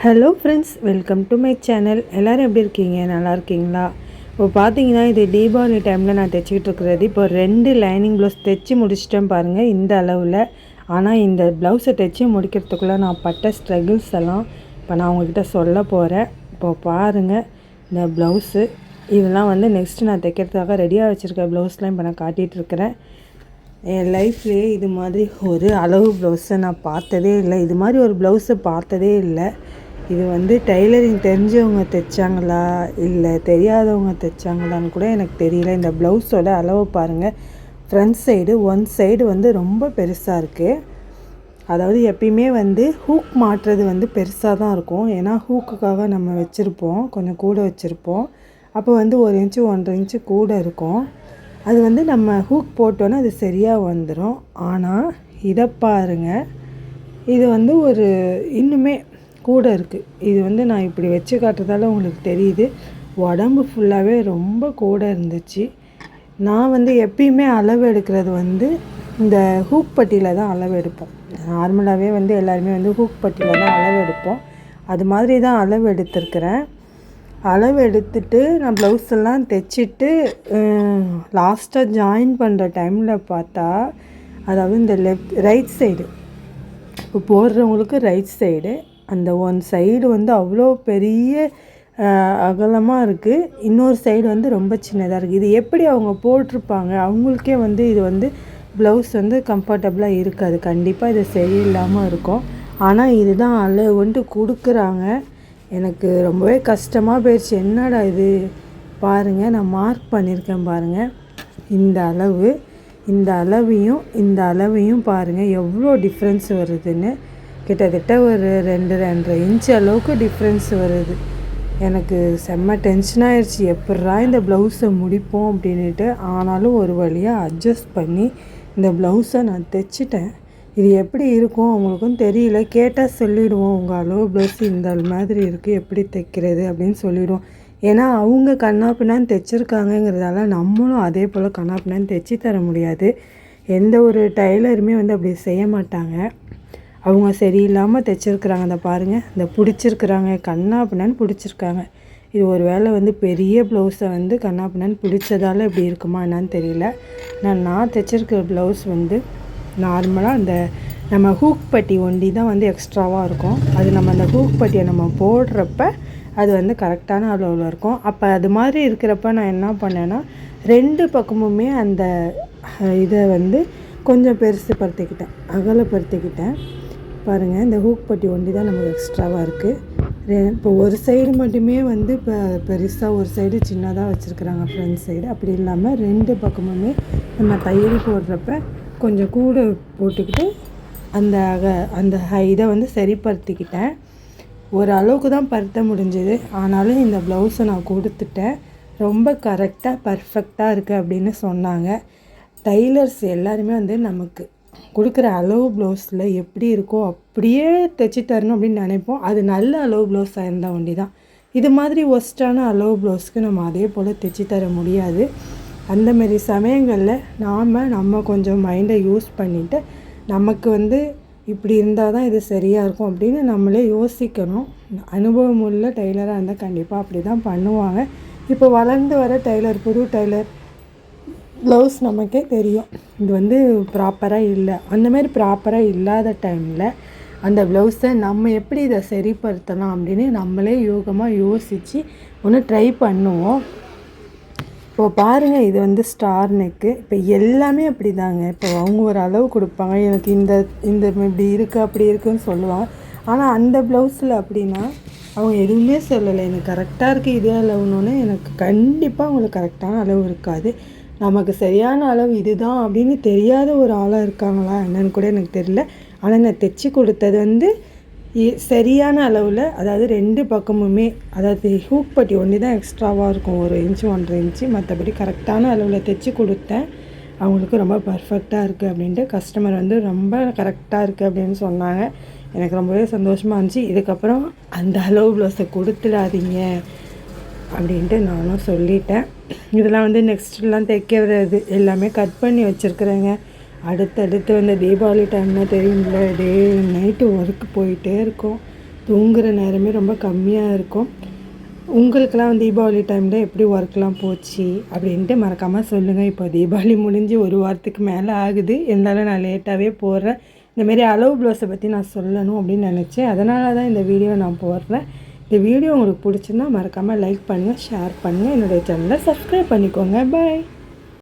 Hello friends welcome to my channel எல்லோரும் எப்படி இருக்கீங்க? நல்லா இருக்கீங்களா? இப்போ பார்த்தீங்கன்னா இது தீபாவளி டைமில் நான் தைச்சிக்கிட்டு இருக்கிறது. இப்போ ரெண்டு லைனிங் ப்ளவுஸ் தைச்சி முடிச்சிட்டேன் பாருங்கள் இந்த அளவில். ஆனால் இந்த ப்ளவுஸை தைச்சி முடிக்கிறதுக்குள்ளே நான் பட்ட ஸ்ட்ரகிள்ஸ் எல்லாம் இப்போ நான் உங்ககிட்ட சொல்ல போகிறேன் இப்போ பாருங்கள் இந்த ப்ளவுஸு இதெல்லாம் வந்து நெக்ஸ்ட்டு நான் தைக்கிறதுக்காக ரெடியாக வச்சுருக்க ப்ளவுஸ்லாம் இப்போ நான் காட்டிகிட்டு இருக்கிறேன். என் லைஃப்லேயே இது மாதிரி ஒரு அளவு ப்ளவுஸை நான் பார்த்ததே இல்லை. இது மாதிரி ஒரு ப்ளவுஸை பார்த்ததே இல்லை. இது வந்து டைலரிங் தெரிஞ்சவங்க தைச்சாங்களா? இல்லை தெரியாதவங்க தைச்சாங்களான்னு கூட எனக்கு தெரியல. இந்த ப்ளவுஸோட அளவு பாருங்கள் ஃப்ரண்ட் சைடு ஒன் சைடு வந்து ரொம்ப பெருசாக இருக்குது அதாவது எப்பயுமே வந்து ஹூக் மாட்டுறது வந்து பெருசாக தான் இருக்கும். ஏன்னா ஹூக்குக்காக நம்ம வச்சுருப்போம். கொஞ்சம் கூட வச்சுருப்போம். அப்போ வந்து ஒரு இன்ச்சு ஒன்றரை இன்ச்சு கூட இருக்கும். அது வந்து நம்ம ஹூக் போட்டோன்னே அது சரியாக வந்துடும் ஆனால் இதை பாருங்கள் இது வந்து ஒரு இன்னுமே கூட இருக்குது இது வந்து நான் இப்படி வச்சு காட்டுறதால உங்களுக்கு தெரியுது. உடம்பு ஃபுல்லாகவே ரொம்ப கூட இருந்துச்சு. நான் வந்து எப்பயுமே அளவு எடுக்கிறது வந்து இந்த ஹூக் பட்டியில் தான் அளவு எடுப்போம். நார்மலாகவே வந்து எல்லாருமே வந்து ஹூக் பட்டியில் தான் அளவு எடுப்போம். அது மாதிரி தான் அளவு எடுத்திருக்கிறேன். அளவு எடுத்துட்டு நான் ப்ளவுஸ் எல்லாம் தைச்சிட்டு லாஸ்ட்டாக ஜாயின் பண்ணுற டைமில் பார்த்தா அதாவது இந்த லெஃப்ட் ரைட் சைடு இப்போ போடுறவங்களுக்கு ரைட் சைடு அந்த ஒன் சைடு வந்து அவ்வளோ பெரிய அகலமாக இருக்குது இன்னொரு சைடு வந்து ரொம்ப சின்னதாக இருக்குது இது எப்படி அவங்க போட்டிருப்பாங்க? அவங்களுக்கே வந்து இது வந்து ப்ளவுஸ் வந்து கம்ஃபர்டபுளாக இருக்காது. கண்டிப்பாக இது சரியில்லாமல் இருக்கும். ஆனால் இதுதான் அளவுன்ட்டு கொடுக்குறாங்க. எனக்கு ரொம்பவே கஷ்டமாக போயிடுச்சு என்னடா இது? பாருங்கள் நான் மார்க் பண்ணியிருக்கேன் பாருங்கள் இந்த அளவு இந்த அளவையும் இந்த அளவையும் பாருங்கள் எவ்வளோ டிஃப்ரென்ஸ் வருதுன்னு. கிட்டத்தட்ட ஒரு ரெண்டு ரெண்டரை இன்ச் அளவுக்கு டிஃப்ரென்ஸ் வருது. எனக்கு செம்ம டென்ஷன் ஆயிடுச்சு எப்பட்றா இந்த ப்ளவுஸை முடிப்போம் அப்படின்ட்டு ஆனாலும் ஒரு வழியாக அட்ஜஸ்ட் பண்ணி இந்த ப்ளவுஸை நான் தைச்சிட்டேன். இது எப்படி இருக்கும் அவங்களுக்கும் தெரியல. கேட்டால் சொல்லிவிடுவோம் உங்கள் அளவு ப்ளவுஸ் இந்த மாதிரி இருக்குது எப்படி தைக்கிறது அப்படின்னு சொல்லிவிடுவோம் ஏன்னா அவங்க கண்ணாப்பினான்னு தைச்சிருக்காங்கங்கிறதால நம்மளும் அதே போல் கண்ணாப்பினான்னு தைச்சி தர முடியாது. எந்த ஒரு டைலருமே வந்து அப்படி செய்ய மாட்டாங்க. அவங்க சரியில்லாமல் தைச்சிருக்குறாங்க. அந்த பாருங்கள் இந்த பிடிச்சிருக்குறாங்க. கண்ணாபின்னான்னு பிடிச்சிருக்காங்க. இது ஒரு வேளை வந்து பெரிய ப்ளவுஸை வந்து கண்ணா பின்னான்னு பிடிச்சதால இப்படி இருக்குமா என்னான்னு தெரியல. நான் நான் தைச்சிருக்கிற ப்ளவுஸ் வந்து நார்மலாக அந்த நம்ம ஹூக் பட்டி ஒண்டி தான் வந்து எக்ஸ்ட்ராவாக இருக்கும். அது நம்ம அந்த ஹூக் பட்டியை நம்ம போடுறப்ப அது வந்து கரெக்டான அளவில் இருக்கும். அப்போ அது மாதிரி இருக்கிறப்ப நான் என்ன பண்ணேன்னா ரெண்டு பக்கமுமே அந்த இதை வந்து கொஞ்சம் பெருசு படுத்திக்கிட்டேன் அகலப்படுத்திக்கிட்டேன். பாருங்கள் இந்த ஹூக் பட்டி ஒண்டி தான் நமக்கு எக்ஸ்ட்ராவாக இருக்குது இப்போ ஒரு சைடு மட்டுமே வந்து இப்போ பெருசாக ஒரு சைடு சின்னதாக வச்சுருக்குறாங்க ஃப்ரண்ட் சைடு அப்படி இல்லாமல் ரெண்டு பக்கமுமே நம்ம தையல் போடுறப்ப கொஞ்சம் கூட போட்டுக்கிட்டு அந்த அக அந்த இதை வந்து சரிப்படுத்திக்கிட்டேன். ஒரு அளவுக்கு தான் பருத்த முடிஞ்சது. ஆனாலும் இந்த ப்ளவுஸை நான் கொடுத்துட்டேன். ரொம்ப கரெக்டாக பர்ஃபெக்டாக இருக்குது அப்படின்னு சொன்னாங்க. டைலர்ஸ் எல்லாருமே வந்து நமக்கு கொடுக்குற அளவு ப்ளவுஸில் எப்படி இருக்கோ அப்படியே தைச்சி தரணும் அப்படின்னு நினைப்போம். அது நல்ல அளவு ப்ளவுஸாக இருந்தால் ஒண்டி தான் இது மாதிரி ஒஸ்ட்டான அளவு ப்ளவுஸ்க்கு நம்ம அதே போல் தைச்சி தர முடியாது அந்தமாரி சமயங்களில் நாம் நம்ம கொஞ்சம் மைண்டை யூஸ் பண்ணிவிட்டு நமக்கு வந்து இப்படி இருந்தால் தான் இது சரியாக இருக்கும் அப்படின்னு நம்மளே யோசிக்கணும். அனுபவம் உள்ள டெய்லராக இருந்தால் கண்டிப்பாக அப்படி தான் பண்ணுவாங்க. இப்போ வளர்ந்து வர டெய்லர் புது டெய்லர் ப்ளவுஸ் நமக்கே தெரியும். இது வந்து ப்ராப்பராக இல்லை. அந்தமாரி ப்ராப்பராக இல்லாத டைமில் அந்த ப்ளவுஸை நம்ம எப்படி இதை சரிப்படுத்தலாம் அப்படின்னு நம்மளே யோகமாக யோசித்து ஒன்று ட்ரை பண்ணுவோம். இப்போ பாருங்கள் இது வந்து ஸ்டார் நெக்கு இப்போ எல்லாமே அப்படி தாங்க இப்போ அவங்க ஒரு அளவு கொடுப்பாங்க. எனக்கு இந்த இந்த இப்படி இருக்குது அப்படி இருக்குன்னு சொல்லுவாங்க. ஆனால் அந்த ப்ளவுஸில் அப்படின்னா அவங்க எதுவுமே சொல்லலை. எனக்கு கரெக்டாக இருக்குது இதே அளவுன்னு. எனக்கு கண்டிப்பாக அவங்களுக்கு கரெக்டான அளவு இருக்காது. நமக்கு சரியான அளவு இதுதான் அப்படின்னு தெரியாத ஒரு ஆளாக இருக்காங்களா என்னன்னு கூட எனக்கு தெரியல. ஆனால் நான் தைச்சி கொடுத்தது வந்து சரியான அளவில் அதாவது ரெண்டு பக்கமுமே அதாவது ஹூக் பட்டி ஒன்று தான் எக்ஸ்ட்ராவாக இருக்கும். ஒரு இன்ச்சு ஒன்றரை இன்ச்சு மற்றபடி கரெக்டான அளவில் தைச்சி கொடுத்தேன். அவங்களுக்கு ரொம்ப பர்ஃபெக்டாக இருக்குது அப்படின்ட்டு கஸ்டமர் வந்து ரொம்ப கரெக்டாக இருக்குது அப்படின்னு சொன்னாங்க. எனக்கு ரொம்பவே சந்தோஷமாக இருந்துச்சு. இதுக்கப்புறம் அந்த அளவு ப்ளவுஸை கொடுத்துடாதீங்க. அப்படின்ட்டு நானும் சொல்லிட்டேன். இதெல்லாம் வந்து நெக்ஸ்ட்லாம் தைக்கிறது எல்லாமே கட் பண்ணி வச்சுருக்குறேங்க. அடுத்தடுத்து வந்து தீபாவளி டைம்னால் தெரியும்ல டே நைட்டு ஒர்க்கு போயிட்டே இருக்கும். தூங்குகிற நேரமே ரொம்ப கம்மியாக இருக்கும். உங்களுக்கெல்லாம் தீபாவளி டைமில் எப்படி ஒர்க்லாம் போச்சு அப்படின்ட்டு மறக்காமல் சொல்லுங்கள் இப்போ தீபாவளி முடிஞ்சு ஒரு வாரத்துக்கு மேலே ஆகுது. இருந்தாலும் நான் லேட்டாகவே போடுறேன். இந்தமாரி அளவு ப்ளவுஸை பற்றி நான் சொல்லணும் அப்படின்னு நினச்சேன். அதனால தான் இந்த வீடியோ நான் போடுறேன். இந்த வீடியோ உங்களுக்கு பிடிச்சிருந்தா மறக்காமல் லைக் பண்ணுங்கள் ஷேர் பண்ணுங்கள் என்னுடைய சேனலை சப்ஸ்கிரைப் பண்ணிக்கோங்க. பாய்